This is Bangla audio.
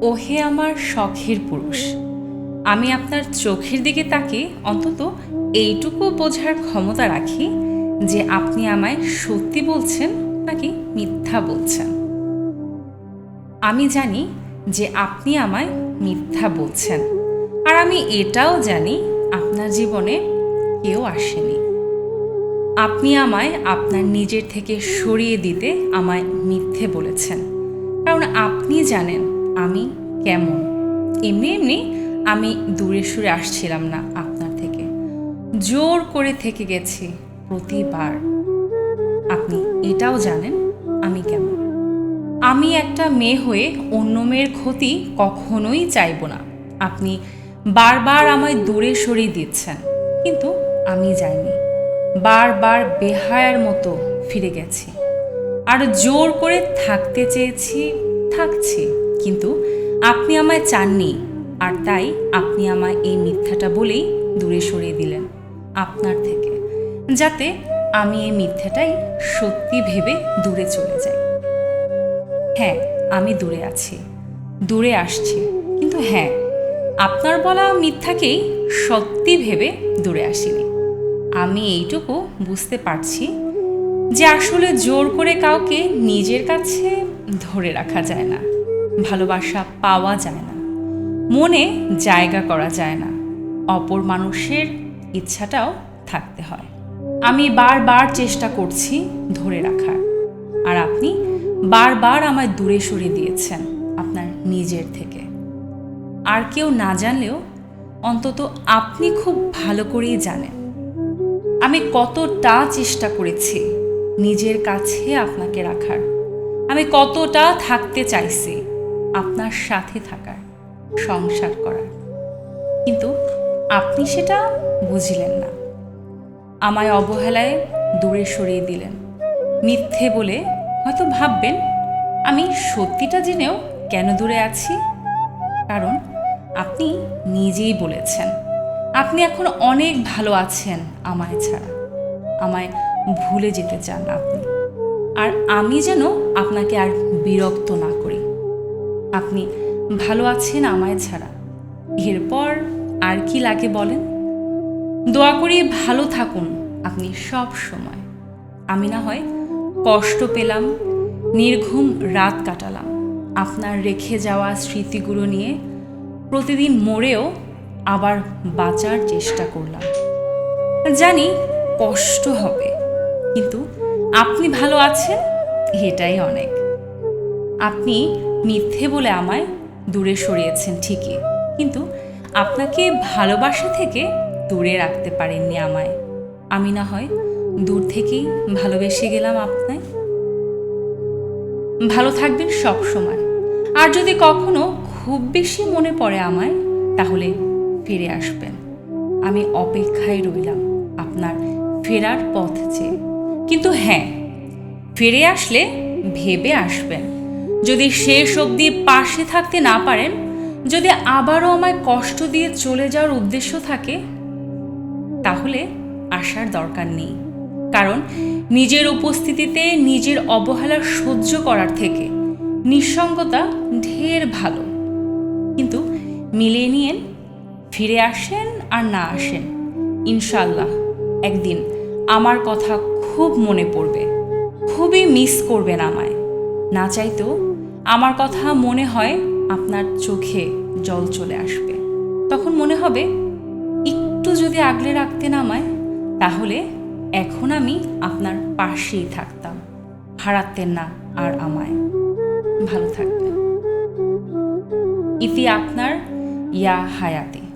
ওহে আমার শখের পুরুষ। আমি আপনার চোখের দিকে তাকে অন্তত এইটুকু বোঝার ক্ষমতা রাখি যে আপনি আমায় সত্যি বলছেন নাকি মিথ্যা বলছেন। আমি জানি যে আপনি আমায় মিথ্যা বলছেন। আর আমি এটাও জানি আপনার জীবনে কেউ আসেনি। আপনি আমায় আপনার নিজের থেকে সরিয়ে দিতে আমায় মিথ্যে বলেছেন। কারণ আপনি জানেন আমি কেমন? এমনি এমনি আমি দূরে সুরে আসছিলাম না আপনার থেকে। জোর করে থেকে গেছি প্রতিবার। আপনি এটাও জানেন আমি কেমন। আমি একটা মেয়ে হয়ে অন্য মেয়ের ক্ষতি কখনোই চাইব না। আপনি বারবার আমায় দূরে সরিয়ে দিচ্ছেন, কিন্তু আমি যাইনি। বারবার বেহায়ার মতো ফিরে গেছি। আর জোর করে থাকতে চেয়েছি, থাকছি। কিন্তু আপনি আমায় চাননি, আর তাই আপনি আমায় এই মিথ্যাটা বলেই দূরে সরিয়ে দিলেন আপনার থেকে, যাতে আমি এই মিথ্যাটাই সত্যি ভেবে দূরে চলে যাই। হ্যাঁ আমি দূরে আছি, দূরে আসছি, কিন্তু হ্যাঁ আপনার বলা মিথ্যাকেই সত্যি ভেবে দূরে আসিনি। আমি এইটুকু বুঝতে পারছি যে আসলে জোর করে কাউকে নিজের কাছে ধরে রাখা যায় না। ভালোবাসা পাওয়া যায় না। মনে জায়গা করা যায় না। অপর মানুষের ইচ্ছাটাও থাকতে হয়। আমি বারবার চেষ্টা করছি ধরে রাখার। আর আপনি বারবার আমায় দূরে সরিয়ে দিয়েছেন আপনার নিজের থেকে। আর কেউ না জানলেও অন্তত আপনি খুব ভালো করেই জানেন। আমি কতটা চেষ্টা করেছি নিজের কাছে আপনাকে রাখার। আমি কতটা থাকতে চাইছি আপনার সাথে থাকার, সংসার করার। কিন্তু আপনি সেটা বুঝিলেন না। আমায় অবহেলায় দূরে সরিয়ে দিলেন। মিথ্যে বলে হয়তো ভাববেন, আমি সত্যিটা জেনেও কেন দূরে আছি? কারণ আপনি নিজেই বলেছেন, আপনি এখন অনেক ভালো আছেন আমায় ছাড়া। আমায় ভুলে যেতে চান আপনি। আর আমি যেন আপনাকে আর বিরক্ত না করি। আপনি ভালো আছেন আমায় ছাড়া। এরপর আর কি লাগে বলেন? দোয়া করি ভালো থাকুন আপনি সব সময়। আমি না হয় কষ্ট পেলাম, নির্ঘুম রাত কাটালাম। আপনার রেখে যাওয়া স্মৃতিগুলো নিয়ে প্রতিদিন মরেও আবার বাঁচার চেষ্টা করলাম। জানি কষ্ট হবে, কিন্তু আপনি ভালো আছেন এটাই অনেক। আপনি মিথ্যে বলে আমায় দূরে সরিয়েছেন ঠিকই। কিন্তু আপনাকে ভালোবাসা থেকে দূরে রাখতে পারেননি আমায়। আমি না হয় দূর থেকেই ভালোবেসে গেলাম আপনায়। ভালো থাকবেন সব সময়। আর যদি কখনো খুব বেশি মনে পড়ে আমায়, তাহলে ফিরে আসবেন। আমি অপেক্ষায় রইলাম আপনার ফেরার পথ চেয়ে। কিন্তু হ্যাঁ ফিরে আসলে ভেবে আসবেন। যদি শেষ অবধি পাশে থাকতে না পারেন, যদি আবারও আমায় কষ্ট দিয়ে চলে যাওয়ার উদ্দেশ্য থাকে, তাহলে আসার দরকার নেই। কারণ নিজের উপস্থিতিতে নিজের অবহেলা সহ্য করার থেকে নিঃসঙ্গতা ঢের ভালো। কিন্তু মিলিয়ে নিয়েন, ফিরে আসেন আর না আসেন ইনশাল্লাহ একদিন আমার কথা খুব মনে পড়বে, খুবই মিস করবেন আমায়। না চাইতেও আমার কথা মনে হয় আপনার চোখে জল চলে আসবে। তখন মনে হবে, একটু যদি আগলে রাখতেন আমায় তাহলে এখন আমি আপনার পাশেই থাকতাম, হারাতেন না আর আমায়। ভালো থাকবেন। ইতি আপনার ইয়া হায়াতে।